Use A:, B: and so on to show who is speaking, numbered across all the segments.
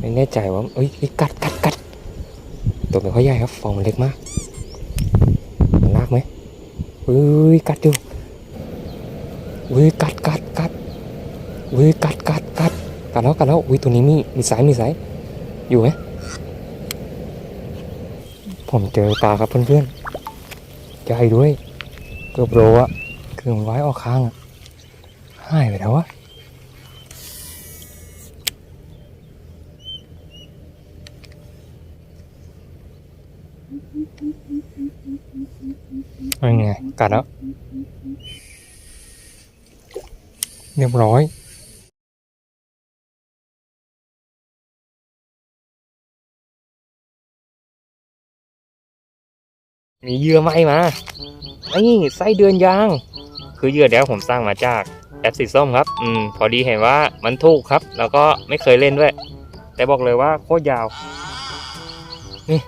A: ไม่แน่ใจว่าเอ้ยกัดกัดกัดตัวไม่ค่อยใหญ่ครับฟองมันเล็กมากมันลากไหมเฮ้ยกัดอยู่เฮ้ยกัดกัดกัดเฮ้ยกัดกัดกัดกัดแล้วกัดแล้วอุ้ยตัวนี้มีมีสายมีสายอยู่ไหมผมเจอปลาครับเพื่อนๆใหญ่ด้วยเกือบโลอะเกือบไว้ออกข้างอะหายไปแล้ววะ เป็นไงกัดแล้ว เรียบร้อยมีเยื่อใหมมานี่ไส้เดือนยาง คือเยื่อเดี๋ยวผมสร้างมาจากแอปสีส้มครับ อืม พอดีเห็นว่ามันถูกครับ แล้วก็ไม่เคยเล่นด้วย แต่บอกเลยว่าโคตรยาว นี่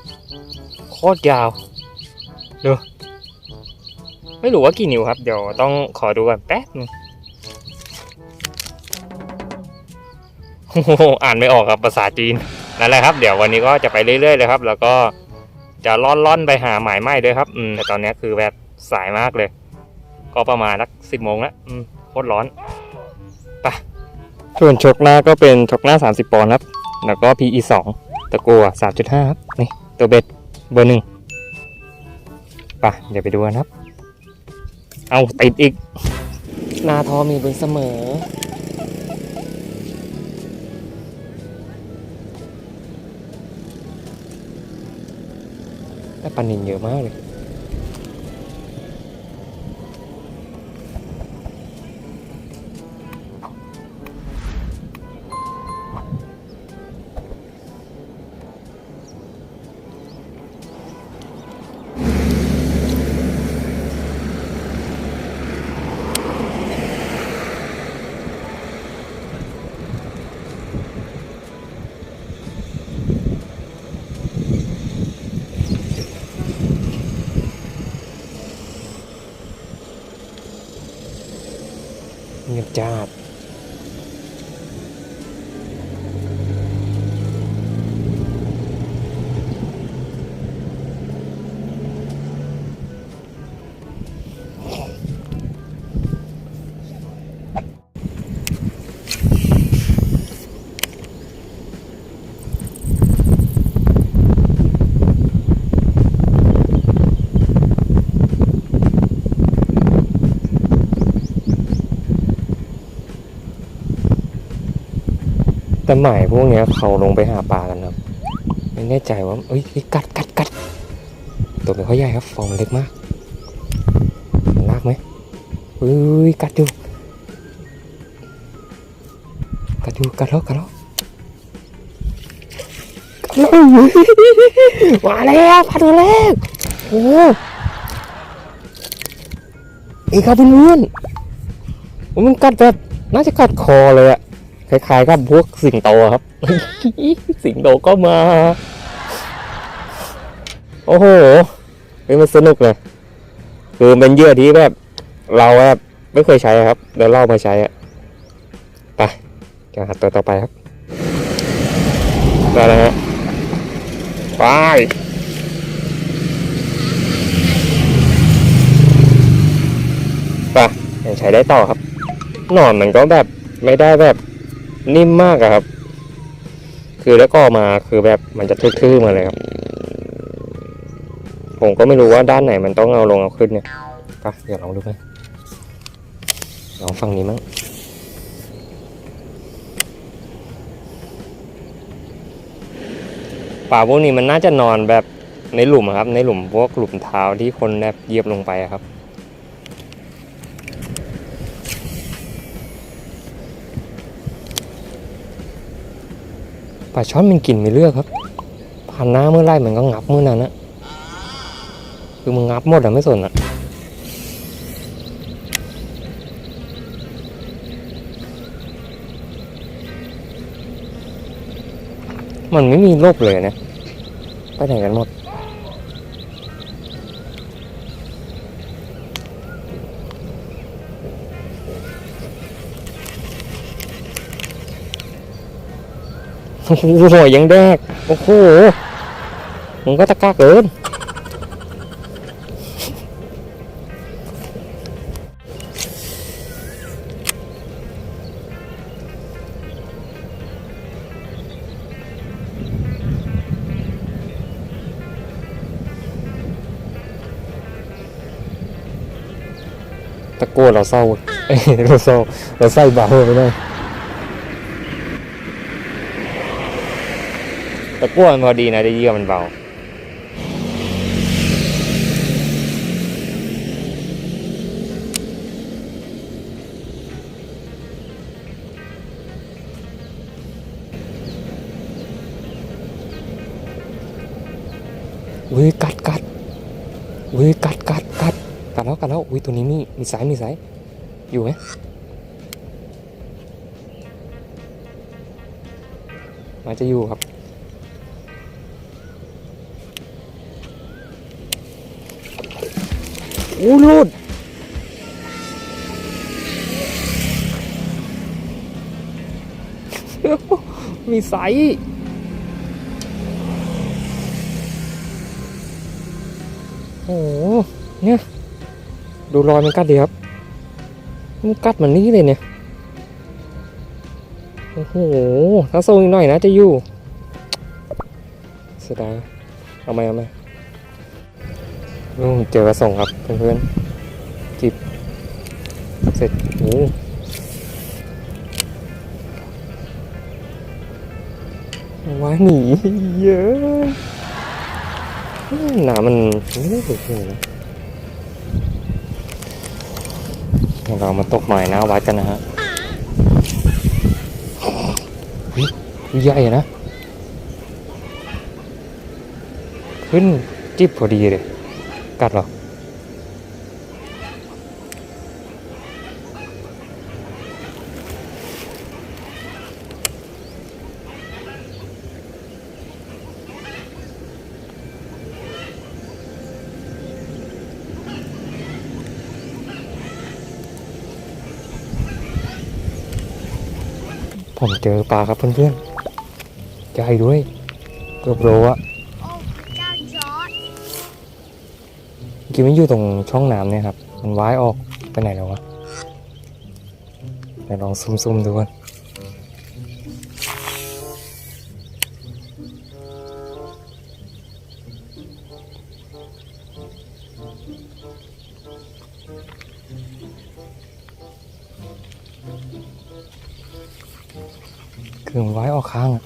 A: โคตรยาว ดู ไม่รู้ว่ากี่นิ้วครับ เดี๋ยวต้องขอดูกันแป๊บนึงโอ้โหอ่านไม่ออกครับภาษาจีนนั่นแหละครับ เดี๋ยววันนี้ก็จะไปเรื่อยๆเลยครับ แล้วก็จะล่อนล่อนไปหาหมายไหม้ด้วยครับ อืมแต่ตอนนี้คือแบบสายมากเลย ก็ประมาณนักสิบโมงแล้วอืมโคตรร้อนไปส่วนชกหน้าก็เป็นชกหน้า 30 ปอนด์ครับ แล้วก็ PE 2ตะกัว3.5 ครับ นี่ ตัวเบ็ดเบอร์หนึ่งไปเดี๋ยวไปดูกันครับ เอาติดอีก นาทอมีเป็นเสมอแต่ปลานินเยอะมากเลย แต่หมายพวกเนี้ยเขาลงไปหาปลากันครับ ไม่แน่ใจว่าเอ้ยกัดกัดกัดตัวไม่ค่อยใหญ่ครับฟองมันเล็กมากลากไหมเฮ้ยกัดอยู่กัดอยู่กัดแล้วกัดแล้วกัดแล้วมาแล้วพันตัวแรกโอ้อีกครับเพื่อนๆมันกัดแบบน่าจะกัดคอเลยอะ คล้ายๆกับพวกสิงโตครับ สิงโตก็มา โอ้โหเฮ้ยมันสนุกเลยคือเป็นเยื่อที่แบบ เราแบบไม่เคยใช้ครับเดี๋ยวเรามาใช้อะไปจะหาตัวต่อไปครับได้แล้วฮะไปไปยังใช้ได้ต่อครับ หนอนมันก็แบบไม่ได้แบบ นิ่มมากอะครับ คือแล้วก็มาคือแบบมันจะทื่อๆมาเลยครับ ผมก็ไม่รู้ว่าด้านไหนมันต้องเอาลงเอาขึ้นเนี่ยไปเดี๋ยวลองดูไหมลองฝั่งนี้มั้งป่าพวกนี้มันน่าจะนอนแบบในหลุมครับ ในหลุมพวกหลุมเท้าที่คนแบบเหยียบลงไปครับ ปลาช่อนมันกินไม่เลือกครับ ผ่านหน้าเมื่อไรมันก็งับเมื่อนั้นนะคือมึงงับหมดอะไม่สนอะมันไม่มีโรคเลยนะ ไปไหนกันหมด โอ้โหยังแดก โอ้โหมึงก็ตะก้าเกิน ตะโกนเราเศร้าเอ้ยเราเศร้าเราใส่เบาไปเลย ตะโกนพอดีนะได้เยื่อมันเบาอุ้ยกัดกัดอุ้ยกัดกัดกัดกัดแล้วกัดแล้วอุ้ยตัวนี้มีมีสายมีสายอยู่ไหมมาจะอยู่ครับ อู้รูดมีสายโอ้เนี่ย ดูรอยมันกัดดีครับ มันกัดเหมือนนี้เลยเนี่ย โอ้โห ถ้าโซ่อีกหน่อยนะจะอยู่เสียดายเอาไหมเอาไหม เจอกระส่งครับเพื่อนๆจิบเสร็จโอ้ว้ายหนีเยอะหนามันไม่ได้ถูกเลยนะเรามาตกใหมายหน้าวัดกันนะฮะใหญ่นะ ขึ้นจิบพอดีเลย กัดหรอผมเจอปลาครับเพื่อนๆใหญ่ด้วยเกือบโลอะ
B: โอ้พระเจ้าจอร์ด
A: เมื่อกี้มันอยู่ตรงช่องน้ำเนี่ยครับ มันว่ายออกไปไหนแล้ววะเดี๋ยวลองซุ่มๆดูกันคือมันว่ายออกข้างอะ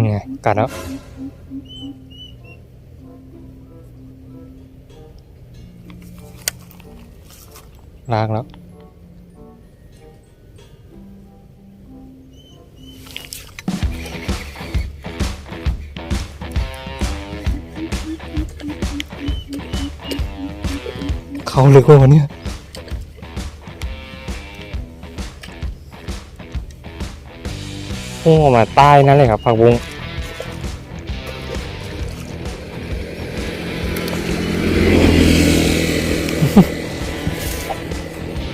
A: นไงกัดแล้วลากแล้วเขาลึกว่าวันเนี้ยพุ่งออกมาใต้นั่นเลยครับผักบุ้ง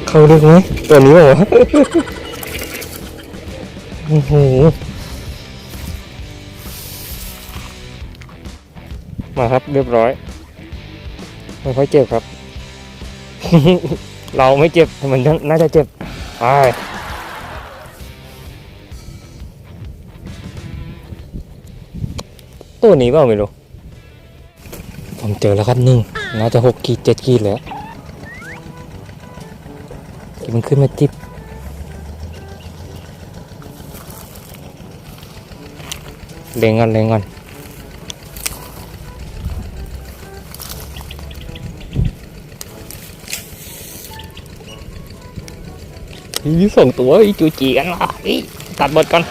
A: เขาลึกไหมตัวนี้บอกว่าโอ้โหมาครับเรียบร้อยไม่ค่อยเจ็บครับ เราไม่เจ็บแต่มันน่าจะเจ็บไปตัวนี้เปล่าไม่รู้ผมเจอแล้วครับหนึ่งน่าจะหกขีดเจ็ดขีดแล้ว ที่มันขึ้นมาจิบเล็งก่อนเล็งก่อนอีสองตัวอีจูจีกันละอีตัดหมดก่อน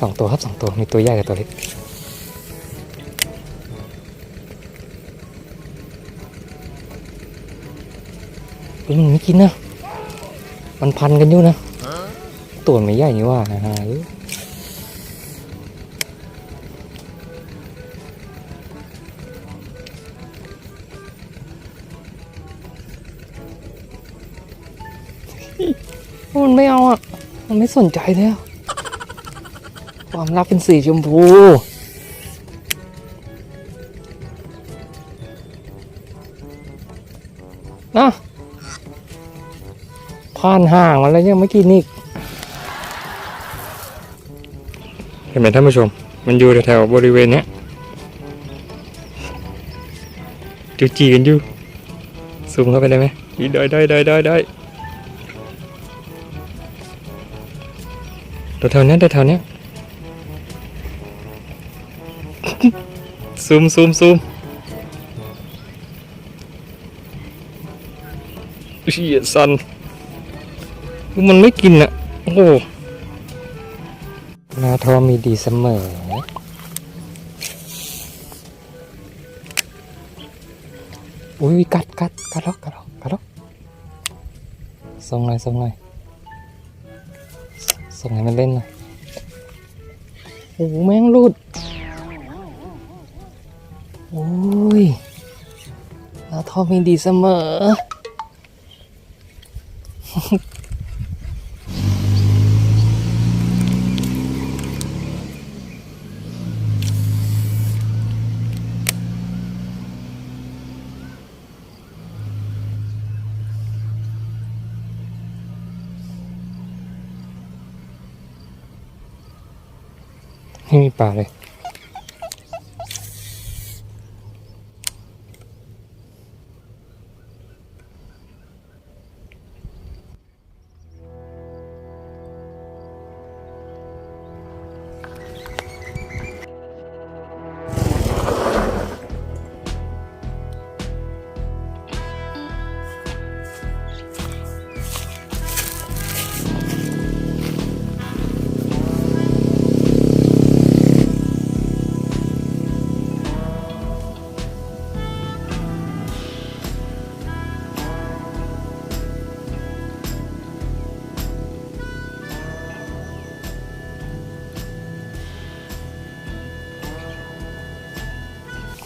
A: สองตัวครับสองตัวมีตัวใหญ่กับตัวเล็ก เฮ้ยมันไม่กินนะ มันพันกันอยู่นะ ตัวมันไม่ใหญ่นี่ว่าฮะเอ้ยมันไม่เอาอะ มันไม่สนใจแล้ว ความรักเป็นสีชมพู ผ่านห่างมาแล้วยังไม่กินอีกเห็นไหมท่านผู้ชม มันอยู่แถวๆบริเวณเนี้ยจูจีกันอยู่ซูมเข้าไปได้ไหมได้ได้ได้ได้ได้ตัวแถวเนี้ยตัวแถวเนี้ยซูมซูมซูมเฮียสัน มันไม่กินอะโอ้โหนาทอมีดีเสมอ อุ้ยกัดกัดกัดล็อกกัดล็อกกัดล็อกส่งหน่อยส่งหน่อยส่งให้มันเล่นหน่อยโอ้โหแมงรุด โอ้ยนาทอมีดีเสมอ ปลาเลย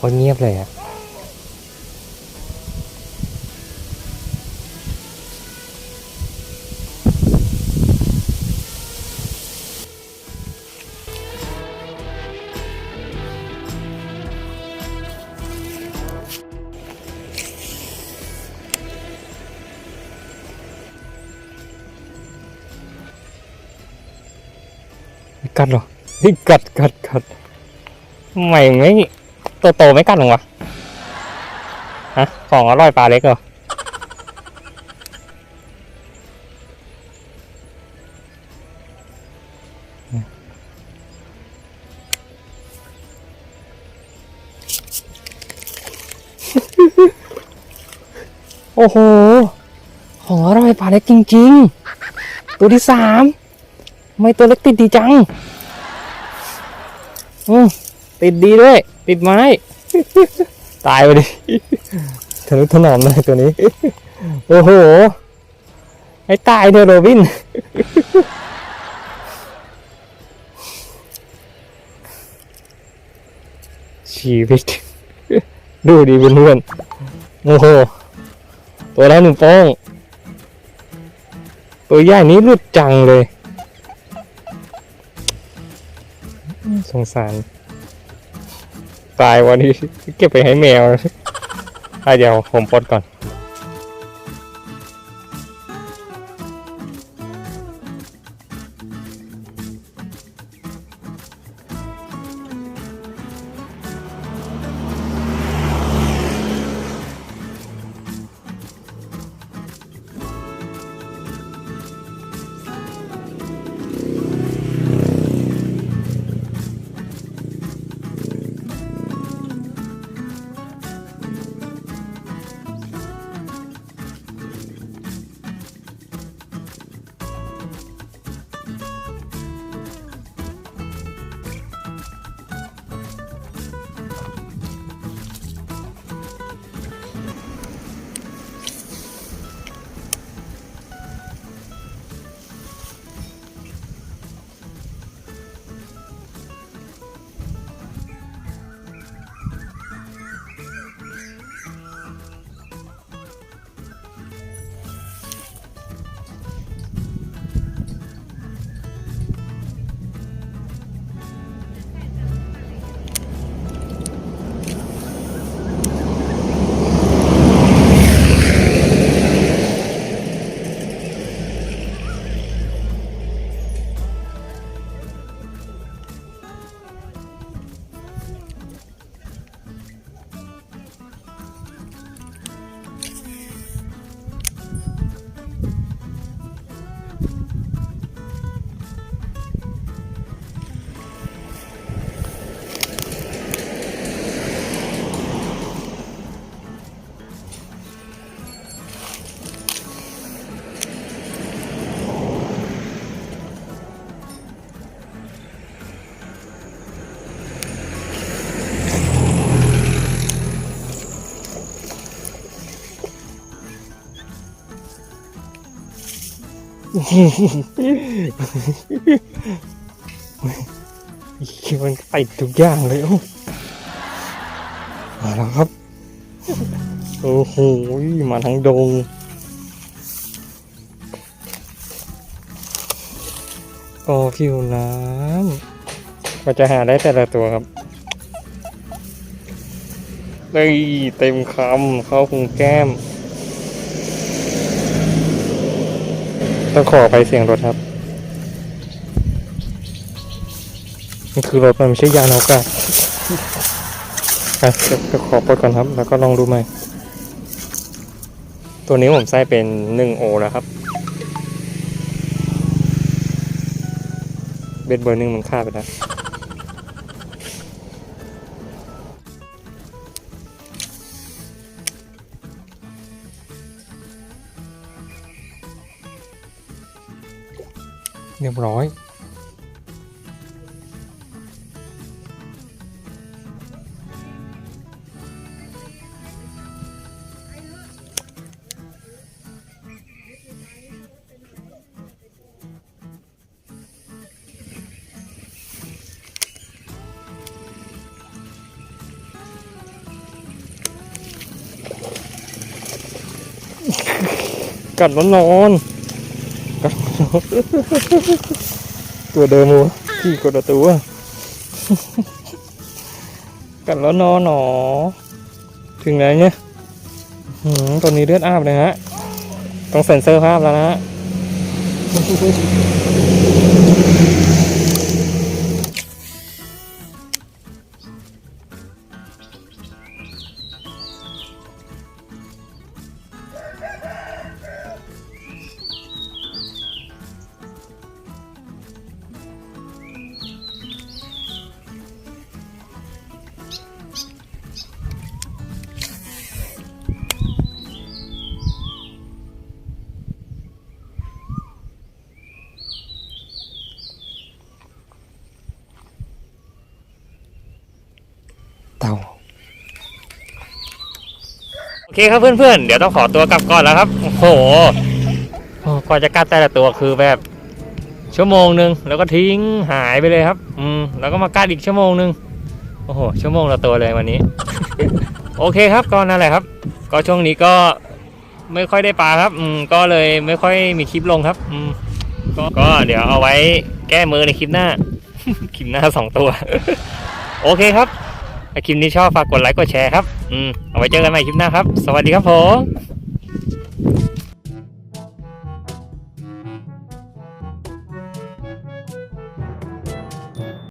A: คนเงียบเลยอะกัดเหรอเฮ้ยกัดกัดกัดทำไมไม่ ตัวโตไม่กัดหรอวะฮะของอร่อยปลาเล็กเหรอโอ้โห ของอร่อยปลาเล็กจริงๆ ตัวที่สาม ไม่ตัวเล็กติดดีจัง อืม ติดดีด้วย ติดไม้ ตายไปดิทะนุถนอมเลยตัวนี้ โอ้โหให้ตายเถอะโรบิน ชีวิต ดูดีเพื่อนๆโอ้โห ตัวละหนึ่งป้อง ตัวใหญ่นี้รุดจังเลย สงสาร ตายวันนี้เก็บไปให้แมวอะเดี๋ยวผมปลดก่อน มันไปทุกอย่างเลยโอ้มาแล้วครับ โอ้โห มาทั้งดง ก็ผิวน้ำก็จะหาได้แต่ละตัวครับได้เต็มคำเข้าคุงแก้ม ต้องขอไปเสียงรถครับนี่คือรถมันไม่ใช่ยานอวกาศอะจะขอปลดก่อนครับ แล้วก็ลองดูใหม่ ตัวนี้ผมใส่เป็นหนึ่งโอแล้วครับ เบ็ดเบอร์หนึ่งมันค่าไปแล้ว เรียบร้อย กัดร้อนนอนกัดร้อน ตัวเดิมวะพี่กดละตัวกัดแล้วนอนหนอ ถึงไหนเนี่ยตอนนี้เลือดอาบเลยฮะ ต้องเซ็นเซอร์ภาพแล้วนะฮะ อเคครับเพื่อนๆ เดี๋ยวต้องขอตัวกลับก่อนแล้วครับ โอ้โหกว่าจะกัดแต่ละตัวคือแบบ ชั่วโมงหนึ่งแล้วก็ทิ้งหายไปเลยครับ อืมแล้วก็มากัดอีกชั่วโมงหนึ่งโอ้โห ชั่วโมงละตัวเลยวันนี้ โอเคครับก็นั่นแหละครับ ก็ช่วงนี้ก็ไม่ค่อยได้ปลาครับอืมก็เลยไม่ค่อยมีคลิปลงครับ อืมกก็เดี๋ยวเอาไว้แก้มือในคลิปหน้า คลิปหน้าสองตัว โอเคครับ ถ้คลิปนี้ชอบฝากกดไลค์กดแชร์ครับ อืม เอาไว้เจอกันใหม่คลิปหน้าครับ สวัสดีครับผม